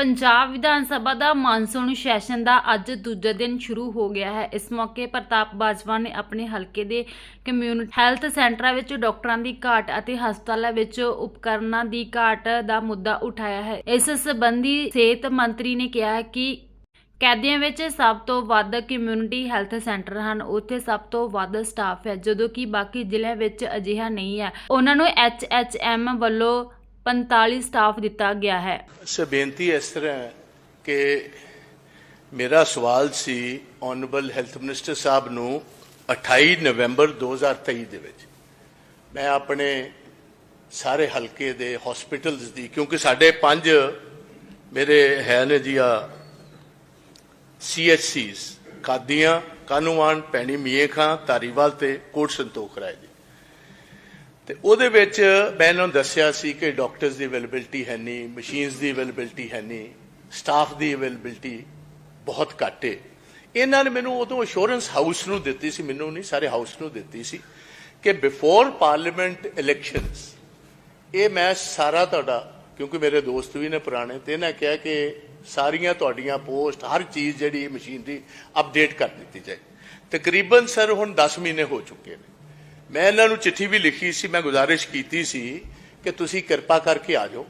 ਪੰਜਾਬ ਵਿਧਾਨ ਸਭਾ ਦਾ monsoon session ਦਾ ਅੱਜ ਦੂਜੇ ਦਿਨ ਸ਼ੁਰੂ ਹੋ ਗਿਆ ਹੈ। ਇਸ ਮੌਕੇ ਪ੍ਰਤਾਪ ਬਾਜਵਾ ਨੇ ਆਪਣੇ ਹਲਕੇ ਦੇ ਕਮਿਊਨਿਟੀ ਹੈਲਥ ਸੈਂਟਰਾਂ ਵਿੱਚ ਡਾਕਟਰਾਂ ਦੀ ਘਾਟ ਅਤੇ ਹਸਪਤਾਲਾਂ ਵਿੱਚ ਉਪਕਰਨਾਂ ਦੀ ਘਾਟ ਦਾ ਮੁੱਦਾ ਉਠਾਇਆ ਹੈ। ਇਸ ਸੰਬੰਧੀ ਸਿਹਤ ਮੰਤਰੀ ਨੇ ਕਿਹਾ ਹੈ ਕਿ ਕੈਦੀਆਂ ਵਿੱਚ ਸਭ ਤੋਂ ਵੱਧ ਕਮਿਊਨਿਟੀ ਹੈਲਥ ਸੈਂਟਰ ਹਨ। ਉੱਥੇ ਸਭ ਤੋਂ ਵੱਧ ਸਟਾਫ ਹੈ, ਜਦੋਂ ਕਿ ਬਾਕੀ ਜ਼ਿਲ੍ਹਿਆਂ ਵਿੱਚ ਅਜਿਹਾ ਨਹੀਂ ਹੈ। ਉਹਨਾਂ ਨੂੰ ਐਚਐਚਐਮ ਵੱਲੋਂ 45 ਸਟਾਫ ਦਿੱਤਾ ਗਿਆ ਹੈ। ਸਰ ਬੇਨਤੀ ਇਸ ਤਰ੍ਹਾਂ ਹੈ ਕਿ ਮੇਰਾ ਸਵਾਲ ਸੀ ਆਨਰੇਬਲ ਹੈਲਥ ਮਿਨਿਸਟਰ ਸਾਹਿਬ ਨੂੰ 28 ਨਵੰਬਰ 2023 ਦੇ ਵਿੱਚ। ਮੈਂ ਆਪਣੇ ਸਾਰੇ ਹਲਕੇ ਦੇ ਹਸਪੀਟਲਸ ਦੀ, ਕਿਉਂਕਿ ਸਾਡੇ ਪੰਜ ਮੇਰੇ ਹੈ ਨੇ ਜੀ ਆ ਸੀਐਚਸੀਸ ਕਾਦੀਆਂ ਕਾਨੂੰਵਾਨ ਪੈਣੀ ਮੀਏ ਖਾਂ ਧਾਰੀਵਾਲ ਤੇ ਕੋਟ ਸੰਤੋਖ ਰਾਏ ਜੀ। ਤੇ ਉਹਦੇ ਵਿੱਚ ਮੈਂ ਇਹਨਾਂ ਨੂੰ ਦੱਸਿਆ ਸੀ ਕਿ ਡਾਕਟਰਸ ਦੀ ਅਵੇਲੇਬਿਲਟੀ ਹੈ ਨਹੀਂ ਮਸ਼ੀਨਸ ਦੀ ਅਵੇਲੇਬਿਲਟੀ ਹੈ ਨਹੀਂ ਸਟਾਫ ਦੀ ਅਵੇਲੇਬਿਲਟੀ ਬਹੁਤ ਘੱਟ ਹੈ ਇਹਨਾਂ ਨੇ ਮੈਨੂੰ ਉਦੋਂ ਅਸ਼ੋਰੈਂਸ ਹਾਊਸ ਨੂੰ ਦਿੱਤੀ ਸੀ, ਮੈਨੂੰ ਨਹੀਂ ਸਾਰੇ ਹਾਊਸ ਨੂੰ ਦਿੱਤੀ ਸੀ ਕਿ ਬਿਫੋਰ ਪਾਰਲੀਮੈਂਟ ਇਲੈਕਸ਼ਨਸ ਇਹ ਮੈਂ ਸਾਰਾ ਤੁਹਾਡਾ, ਕਿਉਂਕਿ ਮੇਰੇ ਦੋਸਤ ਵੀ ਨੇ ਪੁਰਾਣੇ, ਤੇ ਇਹਨਾਂ ਕਿਹਾ ਕਿ ਸਾਰੀਆਂ ਤੁਹਾਡੀਆਂ ਪੋਸਟ ਹਰ ਚੀਜ਼ ਜਿਹੜੀ ਮਸ਼ੀਨਰੀ ਅਪਡੇਟ ਕਰ ਦਿੱਤੀ ਜਾਏ। ਤਕਰੀਬਨ ਸਰ ਹੁਣ 10 ਮਹੀਨੇ ਹੋ ਚੁੱਕੇ ਨੇ। ਮੈਂ ਇਹਨਾਂ ਨੂੰ ਚਿੱਠੀ ਵੀ ਲਿਖੀ ਸੀ ਮੈਂ ਗੁਜ਼ਾਰਿਸ਼ ਕੀਤੀ ਸੀ ਕਿ ਤੁਸੀਂ ਕਿਰਪਾ ਕਰਕੇ ਆ ਜਾਓ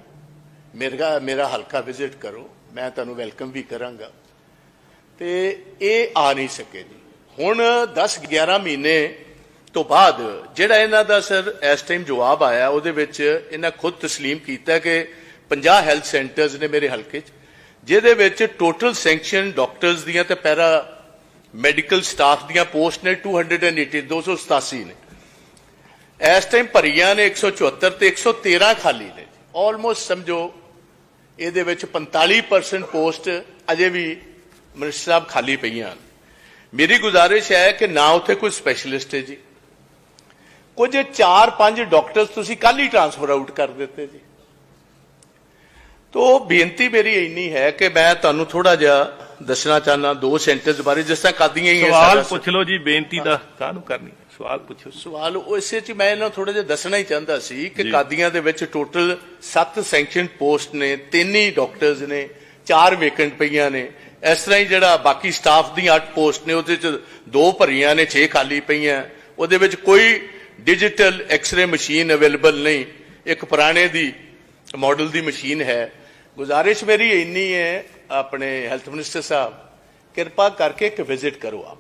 ਮੇਰਾ ਮੇਰਾ ਹਲਕਾ ਵਿਜ਼ਿਟ ਕਰੋ ਮੈਂ ਤੁਹਾਨੂੰ ਵੈਲਕਮ ਵੀ ਕਰਾਂਗਾ ਤੇ ਇਹ ਆ ਨਹੀਂ ਸਕੇ ਜੀ ਹੁਣ 10 11 ਮਹੀਨੇ ਤੋਂ ਬਾਅਦ ਜਿਹੜਾ ਇਹਨਾਂ ਦਾ ਸਰ ਇਸ ਟਾਈਮ ਜਵਾਬ ਆਇਆ ਉਹਦੇ ਵਿੱਚ ਇਹਨਾਂ ਖੁਦ تسلیم ਕੀਤਾ ਕਿ 50 ਹੈਲਥ ਸੈਂਟਰਸ ਨੇ ਮੇਰੇ ਹਲਕੇ 'ਚ ਜਿਹਦੇ ਵਿੱਚ ਟੋਟਲ ਸੈਂਕਸ਼ਨ ਡਾਕਟਰਸ ਦੀਆਂ ਤੇ ਪੈਰਾ ਮੈਡੀਕਲ ਸਟਾਫ ਦੀਆਂ ਪੋਸਟ ਨੇ 280 287 ਨੇ ਇਸ ਟਾਈਮ ਭਰੀਆਂ ਨੇ 174 ਤੇ 113 ਖਾਲੀ ਨੇ। ਆਲਮੋਸਟ ਸਮਝੋ, ਇਹਦੇ ਵਿੱਚ 45% ਪੋਸਟ ਅਜੇ ਵੀ ਮਿਨਿਸਟਰ ਸਾਹਿਬ ਖਾਲੀ ਪਈਆਂ ਹਨ। ਮੇਰੀ ਗੁਜ਼ਾਰਿਸ਼ ਹੈ ਕਿ ਨਾ ਉੱਥੇ ਕੋਈ ਸਪੈਸ਼ਲਿਸਟ ਹੈ ਜੀ। ਕੁਝ 4-5 ਡਾਕਟਰਸ ਤੁਸੀਂ ਕੱਲ ਹੀ ਟ੍ਰਾਂਸਫਰ ਆਊਟ ਕਰ ਦਿੱਤੇ ਜੀ। ਤੋ ਬੇਨਤੀ ਮੇਰੀ ਇੰਨੀ ਹੈ ਕਿ ਮੈਂ ਤੁਹਾਨੂੰ ਥੋੜਾ ਜਿਹਾ ਦੱਸਣਾ ਚਾਹਨਾ ਦੋ ਸੈਂਟਰਸ ਬਾਰੇ ਜਿਸ ਤਰ੍ਹਾਂ ਕਾਦੀਆਂ ਹੀ ਹੈ ਸਵਾਲ ਪੁੱਛ ਲਓ ਜੀ ਬੇਨਤੀ ਦਾ ਕਾਹਨੂੰ ਕਰਨੀ? ਸਵਾਲ ਪੁੱਛੋ। ਸਵਾਲ ਉਹ ਇਸੇ ਚ ਮੈਂ ਇਹਨਾਂ ਥੋੜਾ ਜਿਹਾ ਦੱਸਣਾ ਹੀ ਚਾਹੁੰਦਾ ਸੀ ਕਿ। ਕਾਦੀਆਂ ਦੇ ਵਿੱਚ ਟੋਟਲ 7 ਸੈਂਕਸ਼ਨ ਪੋਸਟ ਨੇ ਤਿੰਨ ਹੀ ਡਾਕਟਰਸ ਨੇ ਚਾਰ ਵੇਕੈਂਟ ਪਈਆਂ ਨੇ। ਇਸ ਤਰ੍ਹਾਂ ਹੀ ਜਿਹੜਾ ਬਾਕੀ ਸਟਾਫ ਦੀਆਂ 8 ਪੋਸਟ ਨੇ ਉਹਦੇ ਚ ਦੋ ਭਰੀਆਂ ਨੇ 6 ਖਾਲੀ ਪਈਆਂ। ਉਹਦੇ ਵਿੱਚ ਕੋਈ ਡਿਜੀਟਲ ਐਕਸ-ਰੇ ਮਸ਼ੀਨ ਅਵੇਲੇਬਲ ਨਹੀਂ। ਇੱਕ ਪੁਰਾਣੇ ਦੀ ਮਾਡਲ ਦੀ ਮਸ਼ੀਨ ਹੈ। ਗੁਜ਼ਾਰਿਸ਼ ਮੇਰੀ ਇੰਨੀ ਹੈ, ਆਪਣੇ ਹੈਲਥ ਮਿਨਿਸਟਰ ਸਾਹਿਬ, ਕਿਰਪਾ ਕਰਕੇ ਇੱਕ ਵਿਜ਼ਿਟ ਕਰੋ ਆਪ।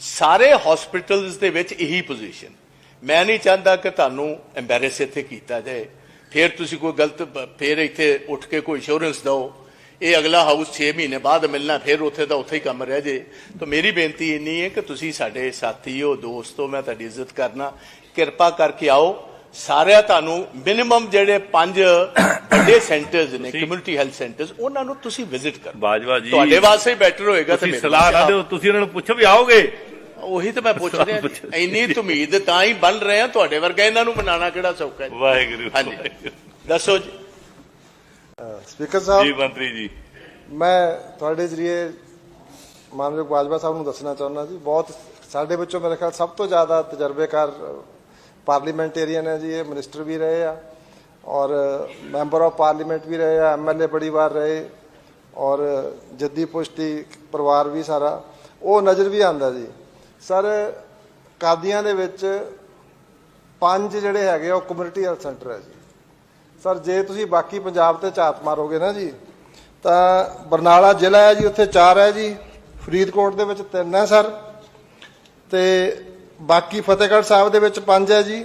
ਸਾਰੇ ਹਸਪੀਟਲਸ ਦੇ ਵਿੱਚ ਇਹੀ ਪੋਜੀਸ਼ਨ ਮੈਂ ਨਹੀਂ ਚਾਹੁੰਦਾ ਕਿ ਤੁਹਾਨੂੰ ਐਮਬੈਰੈਸ ਇੱਥੇ ਕੀਤਾ ਜਾਏ। ਫਿਰ ਤੁਸੀਂ ਕੋਈ ਗਲਤ, ਫਿਰ ਇੱਥੇ ਉੱਠ ਕੇ ਕੋਈ ਇੰਸ਼ੋਰੈਂਸ ਦਿਓ। ਇਹ ਅਗਲਾ ਹਾਊਸ 6 ਮਹੀਨੇ ਬਾਅਦ ਮਿਲਣਾ, ਫਿਰ ਉੱਥੇ ਦਾ ਉੱਥੇ ਹੀ ਕੰਮ ਰਹਿ ਜੇ। ਤਾਂ ਮੇਰੀ ਬੇਨਤੀ ਇੰਨੀ ਹੈ ਕਿ ਤੁਸੀਂ ਸਾਡੇ ਸਾਥੀ ਹੋ ਦੋਸਤ ਹੋ ਮੈਂ ਤੁਹਾਡੀ ਇੱਜ਼ਤ ਕਰਨਾ। ਕਿਰਪਾ ਕਰਕੇ ਆਓ। ਸਾਰਿਆਂ ਤੁਹਾਨੂੰ ਮਿਨੀਮਮ ਜਿਹੜੇ ਪੰਜ ਵੱਡੇ ਸੈਂਟਰਸ ਨੇ ਕਮਿਊਨਿਟੀ ਹੈਲਥ ਸੈਂਟਰਸ ਉਹਨਾਂ ਨੂੰ ਤੁਸੀਂ ਵਿਜ਼ਿਟ ਕਰੋ। ਬਾਜਵਾ ਜੀ ਤੁਹਾਡੇ ਵਾਸਤੇ ਬੈਟਰ ਹੋਏਗਾ ਤੇ ਤੁਸੀਂ ਸਲਾਹ ਨਾ ਦਿਓ ਤੁਸੀਂ ਉਹਨਾਂ ਨੂੰ ਪੁੱਛੋ ਵੀ ਆਓਗੇ। ਉਹੀ ਤਾਂ ਮੈਂ ਪੁੱਛ ਰਿਹਾ ਜੀ। ਇੰਨੀ ਉਮੀਦ ਤਾਂ ਹੀ ਬਣ ਰਹੇ ਆ ਤੁਹਾਡੇ ਵਰਗਾ ਇਹਨਾਂ ਨੂੰ ਮਨਾਣਾ ਕਿਹੜਾ ਸੌਖਾ ਹੈ ਜੀ? ਵਾਹਿਗੁਰੂ ਹਾਂਜੀ। ਦੱਸੋ ਜੀ। ਸਪੀਕਰ ਜੀ ਸਾਹਿਬ ਮੰਤਰੀ ਜੀ। ਮੈਂ ਤੁਹਾਡੇ ਜ਼ਰੀਏ ਮਾਨਯੋਗ ਬਾਜਵਾ ਸਾਹਿਬ ਨੂੰ ਦੱਸਣਾ ਚਾਹੁੰਦਾ ਜੀ। ਬਹੁਤ ਸਾਡੇ ਵਿੱਚੋਂ ਮੇਰੇ ਖਿਆਲ ਸਭ ਤੋਂ ਜ਼ਿਆਦਾ ਤਜਰਬੇਕਾਰ ਪਾਰਲੀਮੈਂਟੇਰੀਅਨ ਹੈ ਜੀ, ਇਹ ਮਿਨਿਸਟਰ ਵੀ ਰਹੇ ਆ ਔਰ ਮੈਂਬਰ ਆਫ ਪਾਰਲੀਮੈਂਟ ਵੀ ਰਹੇ ਆ ਐਮਐਲਏ ਬੜੀ ਵਾਰ ਰਹੇ ਔਰ, ਜੱਦੀ ਪੁਸ਼ਤੀ ਪਰਿਵਾਰ ਵੀ ਸਾਰਾ, ਉਹ ਨਜ਼ਰ ਵੀ ਆਂਦਾ ਜੀ। ਸਰ, ਕਾਦੀਆਂ ਦੇ ਵਿੱਚ ਪੰਜ ਜਿਹੜੇ ਹੈਗੇ ਆ, ਉਹ ਕਮਿਊਨਿਟੀ ਹੈਲਥ ਸੈਂਟਰ ਹੈ ਜੀ। ਸਰ, ਜੇ ਤੁਸੀਂ ਬਾਕੀ ਪੰਜਾਬ ਤੇ ਝਾਤ ਮਾਰੋਗੇ ਨਾ ਜੀ, ਤਾਂ ਬਰਨਾਲਾ ਜ਼ਿਲ੍ਹਾ ਹੈ ਜੀ, ਉੱਥੇ ਚਾਰ ਹੈ ਜੀ, ਫਰੀਦਕੋਟ ਦੇ ਵਿੱਚ ਤਿੰਨ ਹੈ ਸਰ। ਤੇ ਬਾਕੀ ਫਤਿਹਗੜ੍ਹ ਸਾਹਿਬ ਦੇ ਵਿੱਚ 5 ਹੈ ਜੀ।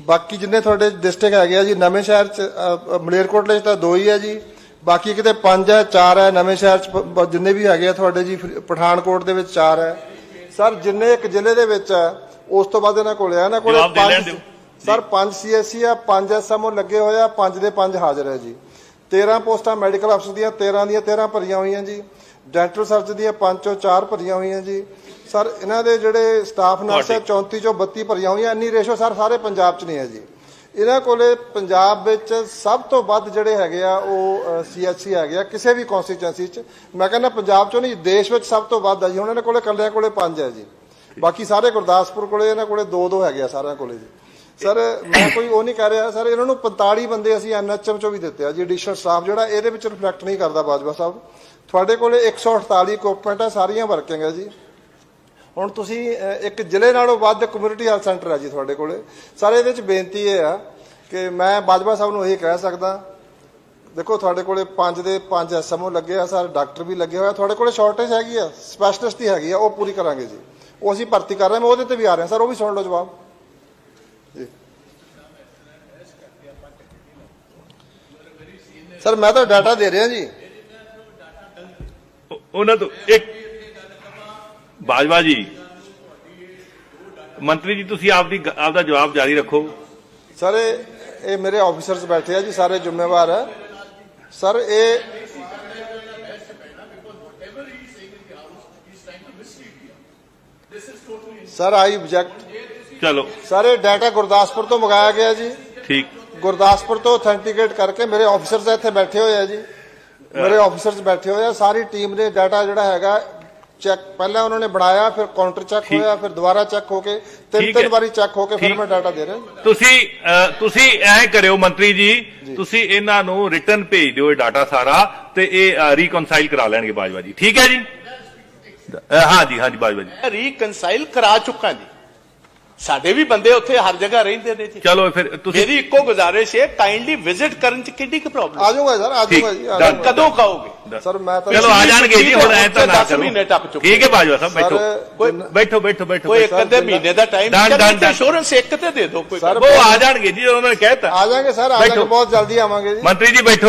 ਬਾਕੀ ਜਿੰਨੇ ਤੁਹਾਡੇ ਡਿਸਟ੍ਰਿਕਟ ਹੈਗੇ ਆ ਜੀ ਨਵੇਂ ਸ਼ਹਿਰ ਚ ਅ, ਮਲੇਰਕੋਟਲੇ ਚ ਤਾਂ 2 ਹੀ ਹੈ ਜੀ। ਬਾਕੀ ਕਿਤੇ 5 ਹੈ 4 ਹੈ ਨਵੇਂ ਸ਼ਹਿਰ ਚ ਪ- ਜਿੰਨੇ ਵੀ ਹੈਗੇ ਆ ਤੁਹਾਡੇ ਜੀ ਫਰੀ- ਪਠਾਨਕੋਟ ਦੇ ਵਿੱਚ 4 ਹੈ। ਸਰ ਜਿੰਨੇ ਇੱਕ ਜ਼ਿਲ੍ਹੇ ਦੇ ਵਿੱਚ ਹੈ ਉਸ ਤੋਂ ਬਾਅਦ ਇਹਨਾਂ ਕੋਲ ਹੈ। ਇਹਨਾਂ ਕੋਲ ਜਵਾਬ ਦੇ ਲੈਣ ਪੰਜ ਦਿਓ। ਸਰ 5 ਸੀਐਸਸੀ ਆ 5 ਐਸਐਮਓ ਲੱਗੇ ਹੋਏ ਆ 5 ਦੇ 5 ਹਾਜ਼ਰ ਹੈ ਜੀ। 13 ਪੋਸਟਾਂ ਮੈਡੀਕਲ ਅਫਸਰ ਦੀਆਂ 13 ਦੀਆਂ 13 ਭਰੀਆਂ ਹੋਈਆਂ ਜੀ। ਡੈਂਟਲ ਸਰਜਨ ਦੀਆਂ 5 ਚੋਂ 4 ਭਰੀਆਂ ਹੋਈਆਂ ਜੀ। ਸਰ ਇਹਨਾਂ ਦੇ ਜਿਹੜੇ ਸਟਾਫ ਨਰਸ ਹੈ 34 ਚੋਂ 32 ਭਰੀਆਂ ਹੋਈਆਂ ਇੰਨੀ ਰੇਸ਼ੋ ਸਰ ਸਾਰੇ ਪੰਜਾਬ 'ਚ ਨਹੀਂ ਹੈ ਜੀ। ਇਹਨਾਂ ਕੋਲੇ ਪੰਜਾਬ ਵਿੱਚ ਸਭ ਤੋਂ ਵੱਧ ਜਿਹੜੇ ਹੈਗੇ ਆ ਉਹ ਸੀਐਚਸੀ ਹੈਗੇ ਆ ਕਿਸੇ ਵੀ ਕਨਸਟੀਚੁਐਂਸੀ 'ਚ। ਮੈਂ ਕਹਿੰਦਾ ਪੰਜਾਬ 'ਚੋਂ ਨਹੀਂ ਦੇਸ਼ ਵਿੱਚ ਸਭ ਤੋਂ ਵੱਧ ਹੈ ਜੀ। ਹੁਣ ਇਹਨਾਂ ਕੋਲੇ ਕੱਲਿਆਂ ਕੋਲੇ 5 ਹੈ ਜੀ। ਬਾਕੀ ਸਾਰੇ ਗੁਰਦਾਸਪੁਰ ਕੋਲੇ ਇਹਨਾਂ ਕੋਲੇ 2 2 ਹੈਗੇ ਆ ਸਾਰਿਆਂ ਕੋਲੇ ਜੀ। ਸਰ, ਮੈਂ ਕੋਈ ਉਹ ਨਹੀਂ ਕਹਿ ਰਿਹਾ, ਸਰ, ਇਹਨਾਂ ਨੂੰ 45 ਬੰਦੇ ਅਸੀਂ ਐਨਐਚਐਮ ਚੋਂ ਵੀ ਦਿੱਤੇ ਆ, ਜੀ ਐਡੀਸ਼ਨਲ ਸਟਾਫ ਜਿਹੜਾ ਇਹਦੇ ਵਿੱਚ ਰਿਫਲੈਕਟ ਨਹੀਂ ਕਰਦਾ ਬਾਜਵਾ ਸਾਹਿਬ। ਤੁਹਾਡੇ ਕੋਲੇ 148 ਇਕਵਿਪਮੈਂਟ ਆ, ਸਾਰੀਆਂ ਵਰਕਿੰਗ ਹੈ ਜੀ। ਹੁਣ ਤੁਸੀਂ ਇੱਕ ਜ਼ਿਲ੍ਹੇ ਨਾਲੋਂ ਵੱਧ ਕਮਿਊਨਿਟੀ ਹੈਲਥ ਸੈਂਟਰ ਹੈ ਜੀ ਤੁਹਾਡੇ ਕੋਲੇ। ਸਰ, ਇਹਦੇ ਵਿੱਚ ਬੇਨਤੀ ਇਹ ਆ ਕਿ ਮੈਂ ਬਾਜਵਾ ਸਾਹਿਬ ਨੂੰ ਇਹ ਕਹਿ ਸਕਦਾ, ਦੇਖੋ ਤੁਹਾਡੇ ਕੋਲੇ 5 ਦੇ 5 ਐਸਐਮਓ ਲੱਗੇ ਆ, ਸਰ, ਡਾਕਟਰ ਵੀ ਲੱਗੇ ਹੋਇਆ ਤੁਹਾਡੇ ਕੋਲੇ ਸ਼ਾਰਟੇਜ ਹੈਗੀ ਆ ਸਪੈਸ਼ਲਿਸਟ ਹੀ ਹੈਗੀ ਆ, ਉਹ ਪੂਰੀ ਕਰਾਂਗੇ ਜੀ। ਉਹ ਅਸੀਂ ਭਰਤੀ ਕਰ ਰਹੇ ਮੈਂ ਉਹਦੇ ਤੇ ਵੀ ਆ ਰਿਹਾ, ਸਰ, ਉਹ ਵੀ ਸੁਣ ਲਓ ਜਵਾਬ। ਸਰ ਮੈਂ ਤਾਂ ਡਾਟਾ ਦੇ ਰਿਹਾ ਜੀ ਉਹ- ਉਹਨਾਂ ਤੋਂ ਇੱਕ ਬਾਜਵਾ ਜੀ ਮੰਤਰੀ ਜੀ ਤੁਸੀਂ ਆਪਦੀ ਗ- ਆਪਦਾ ਜਵਾਬ ਜਾਰੀ ਰੱਖੋ ਸਰ ਇਹ ਇਹ ਮੇਰੇ ਆਫੀਸਰਸ ਬੈਠੇ ਆ ਜੀ ਸਾਰੇ ਜ਼ਿੰਮੇਵਾਰ ਹੈ ਸਰ ਇਹ ਸਰ ਆਈ ਆਬਜੈਕਟ ਚਲੋ। ਸਰ ਇਹ ਡਾਟਾ ਗੁਰਦਾਸਪੁਰ ਤੋਂ ਮੰਗਾਇਆ ਗਿਆ ਜੀ। ਠੀਕ। ਗੁਰਦਾਸਪੁਰ ਤੋਂ ਅਥੈਂਟੀਕੇਟ ਕਰਕੇ ਮੇਰੇ ਆਫੀਸਰਸ ਇੱਥੇ ਬੈਠੇ ਹੋਏ ਆ ਜੀ। ਮੇਰੇ ਆਫੀਸਰਸ ਬੈਠੇ ਹੋਏ ਆ। ਸਾਰੀ ਟੀਮ ਨੇ ਡਾਟਾ ਜਿਹੜਾ ਹੈਗਾ ਚੈੱਕ ਪਹਿਲਾਂ ਉਹਨਾਂ ਨੇ ਬਣਾਇਆ ਫਿਰ ਕਾਊਂਟਰ ਚੈੱਕ। ਹੋਇਆ ਫਿਰ ਦੁਬਾਰਾ ਚੈੱਕ ਹੋ ਕੇ ਤਿੰਨ ਤਿੰਨ। ਵਾਰੀ ਚੈੱਕ ਹੋ ਕੇ ਫਿਰ। ਮੈਂ ਡਾਟਾ ਦੇ ਰਿਹਾ ਤੁਸੀਂ ਤੁਸੀਂ ਐ ਕਰਿਓ ਮੰਤਰੀ ਜੀ ਤੁਸੀਂ ਇਹਨਾਂ ਨੂੰ ਰਿਟਰਨ ਭੇਜ ਦਿਓ ਇਹ ਡਾਟਾ ਸਾਰਾ ਤੇ ਇਹ ਰੀਕਨਸਾਈਲ ਕਰਾ ਲੈਣਗੇ ਬਾਜਵਾ ਜੀ। ਠੀਕ ਹੈ ਜੀ? ਹਾਂ ਜੀ ਹਾਂ ਜੀ ਬਾਜਵਾ ਜੀ। ਰੀਕਨਸਾਈਲ ਕਰਾ ਚੁੱਕਾ ਜੀ। ਸਾਡੇ ਵੀ ਬੰਦੇ ਉੱਥੇ ਹਰ ਜਗ੍ਹਾ ਰਹਿੰਦੇ ਨੇ ਜੀ ਚਲੋ ਫਿਰ ਤੁਸੀਂ ਮੇਰੀ ਇੱਕੋ ਗੁਜ਼ਾਰਿਸ਼ ਹੈ ਕਾਈਂਡਲੀ ਵਿਜ਼ਿਟ ਕਰਨ ਚ ਕਿੱਡੀ ਕੁ ਪ੍ਰੋਬਲਮ ਆ ਜਾਊਗਾ ਸਰ ਆ। ਜਾਊਗਾ ਜੀ ਆ Done। ਜਾਊਗਾ। ਕਦੋਂ ਕਹੋਗੇ ਸਰ ਮੈਂ ਤਾਂ ਚਲੋ ਆ ਜਾਣਗੇ ਜੀ ਹੁਣ ਐ ਤਾਂ ਨਾ ਦਸ ਕਰੋ ਮਹੀਨੇ ਟੱਪ ਚੁੱਕੇ। ਠੀਕ ਹੈ ਬਾਜਵਾ ਸਾਹਿਬ ਬੈਠੋ ਸਰ ਜਿੰਨਾ- ਬੈਠੋ ਬੈਠੋ ਬੈਠੋ ਕੋਈ ਇੱਕ ਸਰ, ਅੱਧੇ ਮਹੀਨੇ ਦਾ time Done, done, done. Insurance ਇੱਕ ਤੇ ਦੇ ਦਿਓ ਕੋਈ ਸਰ, ਉਹ ਆ ਜਾਣਗੇ ਜੀ ਉਹਨਾਂ ਨੇ ਕਹਿਤਾ ਆ ਜਾਾਂਗੇ ਸਰ ਆ ਜਾਾਂਗੇ ਬੈਠੋ। ਬਹੁਤ ਜਲਦੀ ਆਵਾਂਗੇ ਜੀ ਮੰਤਰੀ ਜੀ ਬੈਠੋ